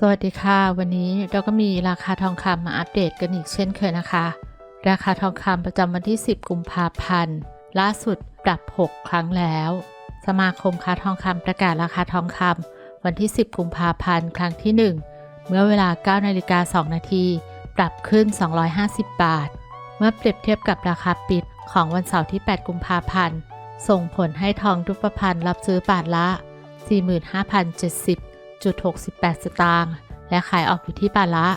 สวัสดีค่ะ วันนี้เราก็มีราคาทองคำมาอัปเดตกันอีกเช่นเคยนะคะ ราคาทองคำประจำวันที่ 10 กุมภาพันธ์ล่าสุดปรับ 6 ครั้งแล้ว สมาคมค้าทองคำประกาศราคาทองคำวันที่ 10 กุมภาพันธ์ครั้งที่ 1 เมื่อเวลา 9 นาฬิกา 2 นาที ปรับขึ้น 250 บาท เมื่อเปรียบเทียบกับราคาปิดของวันเสาร์ที่ 8 กุมภาพันธ์ส่งผลให้ทองรูปพรรณรับซื้อบาทละ 45,070 จุด68 สตางค์ และขายออกอยู่ที่บาทละ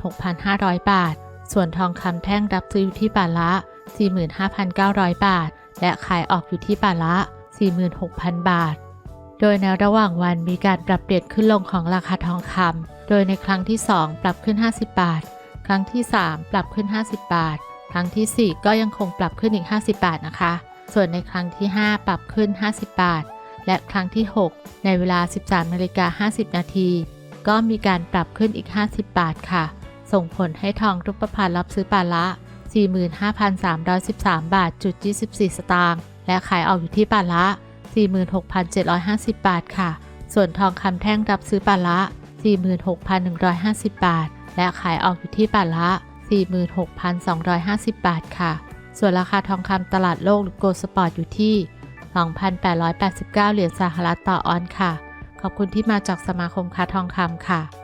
46,500 บาท ส่วนทองคำแท่งรับซื้ออยู่ที่บาทละ 45,900 บาท และขายออกอยู่ที่บาทละ 46,000 บาท โดยในระหว่างวันมีการปรับเปลี่ยนขึ้นลงของราคาทองคำ โดยในครั้งที่ 2 ปรับขึ้น 50 บาท ครั้งที่ 3 ปรับขึ้น 50 บาท ครั้งที่ 4 ก็ยังคงปรับขึ้นอีก 50 บาทนะคะ ส่วนในครั้งที่ 5 ปรับขึ้น 50 บาท และครั้งที่ 6 ในเวลา 13นาฬิกา50 นาที ก็มีการปรับขึ้นอีก 50 บาทค่ะ ส่งผลให้ทองรูปพรรณรับซื้อบาละ 45,313 บาทจุด24 สตางค์ และขายออกอยู่ที่บาละ 46,750 บาทค่ะ ส่วนทองคำแท่งรับซื้อบาละ 46,150 บาท และขายออกอยู่ที่บาละ 46,250 บาทค่ะ ส่วนราคาทองคำตลาดโลกหรือโกลด์สปอร์ตอยู่ที่ 2,889 เหรียญสหรัฐต่อออนซ์ค่ะ ขอบคุณที่มาจากสมาคมค้าทองคำค่ะ